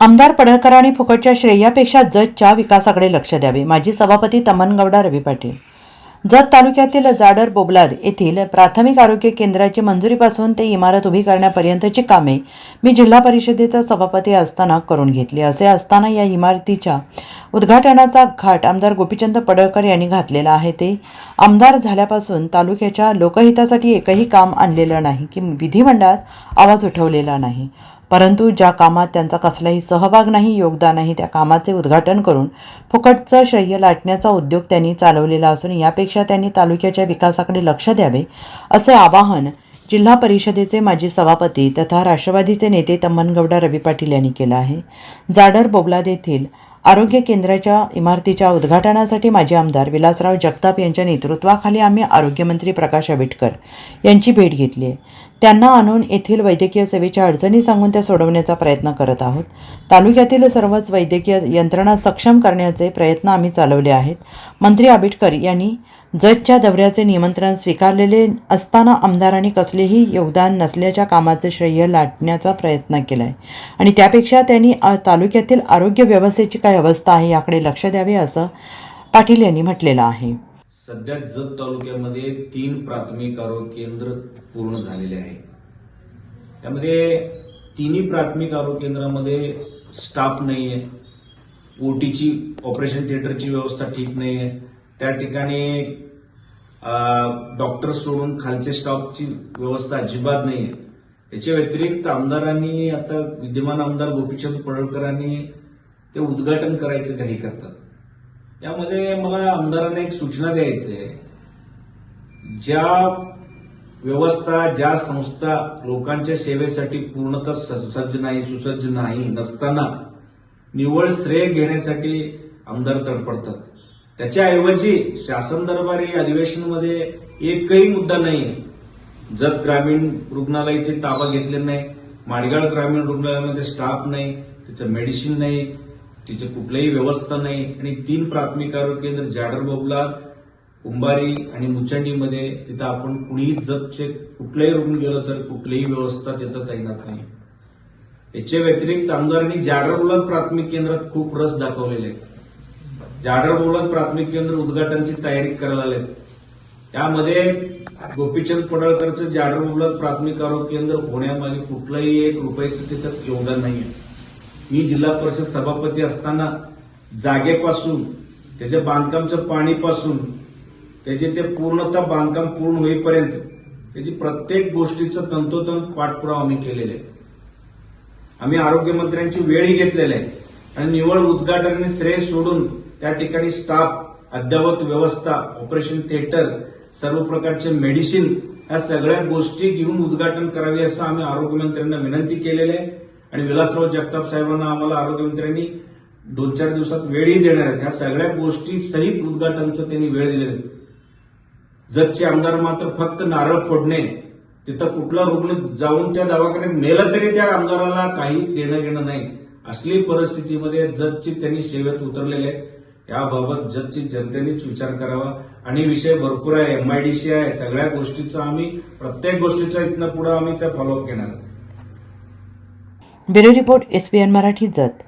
आमदार पडळकर आणि फुकटच्या श्रेयापेक्षा जतच्या विकासाकडे लक्ष द्यावे. माजी सभापती तमनगौडा रवी पाटील. जत तालुक्यातील जाडर बोबलाद येथील प्राथमिक आरोग्य केंद्राची मंजुरीपासून ते इमारत उभी करण्यापर्यंतची कामे मी जिल्हा परिषदेचा सभापती असताना करून घेतली. असे असताना या इमारतीच्या उद्घाटनाचा घाट आमदार गोपीचंद पडळकर यांनी घातलेला आहे. ते आमदार झाल्यापासून तालुक्याच्या लोकहितासाठी एकही काम आणलेलं नाही. की विधिमंडळात आवाज उठवलेला नाही. परंतु ज्या कामात त्यांचा कसलाही सहभाग नाही योगदान नाही त्या कामाचे उद्घाटन करून फुकटचं शय्य लाटण्याचा उद्योग त्यांनी चालवलेला असून यापेक्षा त्यांनी तालुक्याच्या विकासाकडे लक्ष द्यावे असे आवाहन जिल्हा परिषदेचे माजी सभापती तथा राष्ट्रवादीचे नेते तम्मनगौडा रवी पाटील यांनी केलं आहे. जाडर बोबलाद येथील आरोग्य केंद्राच्या इमारतीच्या उद्घाटनासाठी माजी आमदार विलासराव जगताप यांच्या नेतृत्वाखाली आम्ही आरोग्यमंत्री प्रकाश आंबेडकर यांची भेट घेतली आहे. त्यांना आणून येथील वैद्यकीय सेवेच्या अडचणी सांगून त्या सोडवण्याचा प्रयत्न करत आहोत. तालुक्यातील सर्वच वैद्यकीय यंत्रणा सक्षम करण्याचे प्रयत्न आम्ही चालवले आहेत. मंत्री आंबेडकर यांनी जजच्या दौऱ्याचे निमंत्रण स्वीकारलेले असताना आमदारांनी कसलेही योगदान नसल्याच्या कामाचे श्रेय लाटण्याचा प्रयत्न केला आहे आणि त्यापेक्षा त्यांनी तालुक्यातील आरोग्य व्यवस्थेची काय अवस्था आहे याकडे लक्ष द्यावे असं पाटील यांनी म्हटलेलं आहे. सध्या जत तालुक्यामध्ये तीन प्राथमिक आरोग्य केंद्र पूर्ण झालेले आहे. त्यामध्ये तिन्ही प्राथमिक आरोग्य केंद्रामध्ये स्टाफ नाही आहे ओटीची ऑपरेशन थिएटरची व्यवस्था ठीक नाही आहे त्या ठिकाणी डॉक्टर सोडून खालचे स्टाफची व्यवस्था अजिबात नाही आहे याच्या व्यतिरिक्त आमदारांनी आता विद्यमान आमदार गोपीचंद पडळकरांनी ते उद्घाटन करायचे काही करतात. यामध्ये मला आमदारांना एक सूचना द्यायची आहे. ज्या व्यवस्था ज्या संस्था लोकांच्या सेवेसाठी पूर्णतः ससज्ज नाही सुसज्ज नाही नसताना निव्वळ श्रेय घेण्यासाठी आमदार तडपडतात. त्याच्याऐवजी शासन दरबारी अधिवेशनामध्ये एकही मुद्दा नाही. जत ग्रामीण रुग्णालयाचे ताबा घेतले नाही माडगाळ ग्रामीण रुग्णालयामध्ये स्टाफ नाही तिचं मेडिसिन नाही तिची कुठलीही व्यवस्था नाही आणि तीन प्राथमिक आरोग्य केंद्र जाडर बोबला कुंभारी आणि मुचंडीमध्ये तिथं आपण कुणीही जतचे कुठलेही रुग्ण गेलो तर कुठलीही व्यवस्था तिथं तैनात नाही. याच्या व्यतिरिक्त आमदारांनी जाडर बोलाद प्राथमिक केंद्रात खूप रस दाखवलेले आहे. जाडर प्राथमिक केंद्र उद्घाटनाची तयारी करायला आले त्यामध्ये गोपीचंद पडळकरचं जाडर प्राथमिक आरोग्य केंद्र होण्यामागे कुठलंही एक रुपयाचं तिथं योगदान नाहीये. मी जिल्हा परिषद सभापती असताना जागेपासून त्याच्या बांधकामचं पाणीपासून त्याचे ते पूर्णतः बांधकाम पूर्ण होईपर्यंत त्याची प्रत्येक गोष्टीचं तंतोतंत पाठपुरावा आम्ही केलेले आहे. आम्ही आरोग्यमंत्र्यांची वेळही घेतलेली आहे. आणि निवड उद्घाटनाने श्रेय सोडून त्या ठिकाणी स्टाफ अद्ययावत व्यवस्था ऑपरेशन थिएटर सर्व प्रकारचे मेडिसिन या सगळ्या गोष्टी घेऊन उद्घाटन करावे असं आम्ही आरोग्यमंत्र्यांना विनंती केलेली आहे. आणि विलासराव जगताप साहेबांना आम्हाला आरोग्यमंत्र्यांनी दोन चार दिवसात वेळही देणार आहेत. ह्या सगळ्या गोष्टी सहित उद्घाटनचं त्यांनी वेळ दिलेले आहेत जतचे आमदार मात्र फक्त नारळ फोडणे तिथं कुठला रुग्ण जाऊन त्या दवाखान्यात मेलं तरी त्या आमदाराला काही देणं घेणं नाही. असली परिस्थितीमध्ये जतची त्यांनी सेवेत उतरलेले आहेत. याबाबत जगची जनतेनेच विचार करावा. आणि विषय भरपूर आहे. एमआयडीसी आहे. सगळ्या गोष्टीचा आम्ही प्रत्येक गोष्टीचा इथनं पुढे आम्ही त्या फॉलोअप घेणार. Bureau report SBN Marathi Jath.